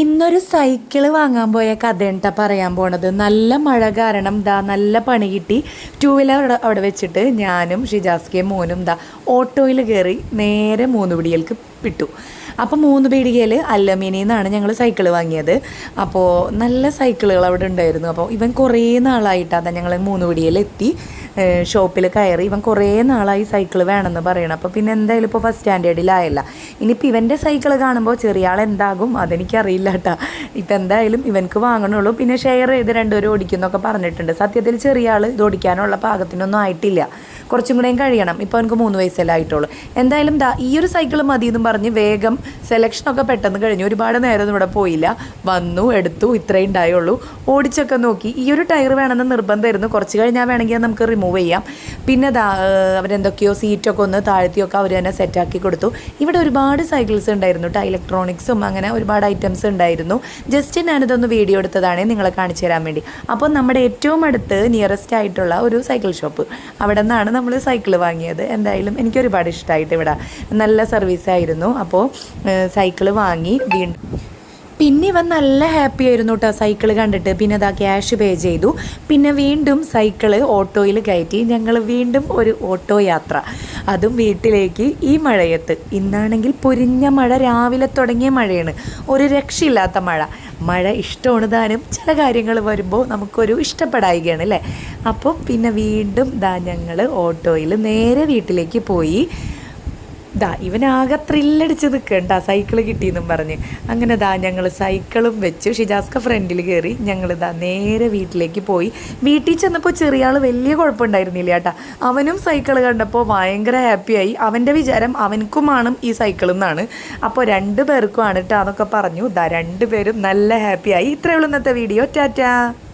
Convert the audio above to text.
ഇന്നൊരു സൈക്കിൾ വാങ്ങാൻ പോയ കഥയണ്ട പറയാൻ പോണത്. നല്ല മഴ കാരണം ദാ നല്ല പണി കിട്ടി. ടൂ വീലർ അവിടെ വെച്ചിട്ട് ഞാനും ഷിജാസ്കയും മോനും ദാ ഓട്ടോയിൽ കയറി നേരെ മൂന്ന് പിടികൾക്ക് വിട്ടു. അപ്പോൾ മൂന്ന് പീടികയിൽ അല്ലമീനിയിൽ നിന്നാണ് ഞങ്ങൾ സൈക്കിൾ വാങ്ങിയത്. അപ്പോൾ നല്ല സൈക്കിളുകൾ അവിടെ ഉണ്ടായിരുന്നു. അപ്പോൾ ഇവൻ കുറേ നാളായിട്ടാണ് ഞങ്ങൾ മൂന്ന് പിടിയിൽ എത്തി. ഷോപ്പിൽ കയറി ഇവൻ കുറേ നാളായി സൈക്കിൾ വേണമെന്ന് പറയണം. അപ്പോൾ പിന്നെ എന്തായാലും ഇപ്പോൾ ഫസ്റ്റ് സ്റ്റാൻഡേർഡിലായല്ല ഇനിയിപ്പോൾ ഇവന്റെ സൈക്കിൾ കാണുമ്പോൾ ചെറിയ ആൾ എന്താകും അതെനിക്കറിയില്ല. കേട്ടോ ഇപ്പം എന്തായാലും ഇവൻക്ക് വാങ്ങണുള്ളൂ. പിന്നെ ഷെയർ ചെയ്ത് രണ്ടുപേരും ഓടിക്കുന്നൊക്കെ പറഞ്ഞിട്ടുണ്ട്. സത്യത്തിൽ ചെറിയ ആൾ ഇത് ഓടിക്കാനുള്ള പാകത്തിനൊന്നും ആയിട്ടില്ല. കുറച്ചും കൂടെയും കഴിയണം. ഇപ്പോൾ എനിക്ക് മൂന്ന് വയസ്സല്ലേ ആയിട്ടുള്ളൂ. എന്തായാലും ദാ ഈ ഒരു സൈക്കിൾ മതി എന്നും പറഞ്ഞ് വേഗം സെലക്ഷനൊക്കെ പെട്ടെന്ന് കഴിഞ്ഞു. ഒരുപാട് നേരം ഇവിടെ പോയില്ല. വന്നു എടുത്തു ഇത്രയും ഉണ്ടായുള്ളൂ. ഓടിച്ചൊക്കെ നോക്കി. ഈ ഒരു ടയർ വേണമെന്ന് നിർബന്ധമായിരുന്നു. കുറച്ച് കഴിഞ്ഞാൽ വേണമെങ്കിൽ നമുക്ക് റിമൂവ് ചെയ്യാം. പിന്നെ ദാ അവരെന്തൊക്കെയോ സീറ്റൊക്കെ ഒന്ന് താഴ്ത്തിയൊക്കെ അവർ തന്നെ സെറ്റാക്കി കൊടുത്തു. ഇവിടെ ഒരുപാട് സൈക്കിൾസ് ഉണ്ടായിരുന്നു. കേട്ടോ ഇലക്ട്രോണിക്സും അങ്ങനെ ഒരുപാട് ഐറ്റംസ് ഉണ്ടായിരുന്നു. ജസ്റ്റ് ഞാനിതൊന്ന് വീഡിയോ എടുത്തതാണ് നിങ്ങളെ കാണിച്ചു തരാൻ വേണ്ടി. അപ്പോൾ നമ്മുടെ ഏറ്റവും അടുത്ത് നിയറസ്റ്റ് ആയിട്ടുള്ള ഒരു സൈക്കിൾ ഷോപ്പ് അവിടെ നിന്നാണ് നമ്മൾ സൈക്കിൾ വാങ്ങിയത്. എന്തായാലും എനിക്ക് ഒരുപാട് ഇഷ്ടമായിട്ട് ഇവിടെ നല്ല സർവീസ് ആയിരുന്നു. അപ്പോൾ സൈക്കിൾ വാങ്ങി വീണ്ടും പിന്നെ ഇവൻ നല്ല ഹാപ്പി ആയിരുന്നു കേട്ടോ സൈക്കിൾ കണ്ടിട്ട്. പിന്നെ അതാ ക്യാഷ് പേ ചെയ്തു. പിന്നെ വീണ്ടും സൈക്കിൾ ഓട്ടോയിൽ കയറ്റി. ഞങ്ങൾ വീണ്ടും ഒരു ഓട്ടോ യാത്ര. അതും വീട്ടിലേക്ക് ഈ മഴയത്ത്. ഇന്നാണെങ്കിൽ പൊരിഞ്ഞ മഴ രാവിലെ തുടങ്ങിയ മഴയാണ്. ഒരു രക്ഷയില്ലാത്ത മഴ. മഴ ഇഷ്ടമാണ് താനും ചില കാര്യങ്ങൾ വരുമ്പോൾ നമുക്കൊരു ഇഷ്ടപ്പെടായികയാണ് അല്ലേ? അപ്പം പിന്നെ വീണ്ടും ദാ ഞങ്ങൾ ഓട്ടോയിൽ നേരെ വീട്ടിലേക്ക് പോയി. ദാ ഇവനാകെ ത്രില്ലടിച്ച് നിൽക്കണ്ട സൈക്കിൾ കിട്ടിയെന്നും പറഞ്ഞ്. അങ്ങനെ ദാ ഞങ്ങൾ സൈക്കിളും വെച്ച്. ഷിജാസ്ക ഫ്രണ്ടിൽ കയറി ഞങ്ങൾ ദാ നേരെ വീട്ടിലേക്ക് പോയി. വീട്ടിൽ ചെന്നപ്പോൾ ചെറിയ ആൾ വലിയ കുഴപ്പമുണ്ടായിരുന്നില്ല കേട്ടാ അവനും സൈക്കിൾ കണ്ടപ്പോൾ ഭയങ്കര ഹാപ്പിയായി അവന്റെ വിചാരം അവനക്കുമാണ് ഈ സൈക്കിൾ എന്നാണ് അപ്പോൾ രണ്ട് പേർക്കുമാണ് കേട്ടോ അതൊക്കെ പറഞ്ഞു. ദാ രണ്ട് പേരും നല്ല ഹാപ്പിയായി ഇത്രയേ ഉള്ളൂ ഇന്നത്തെ വീഡിയോ. ടാറ്റാ.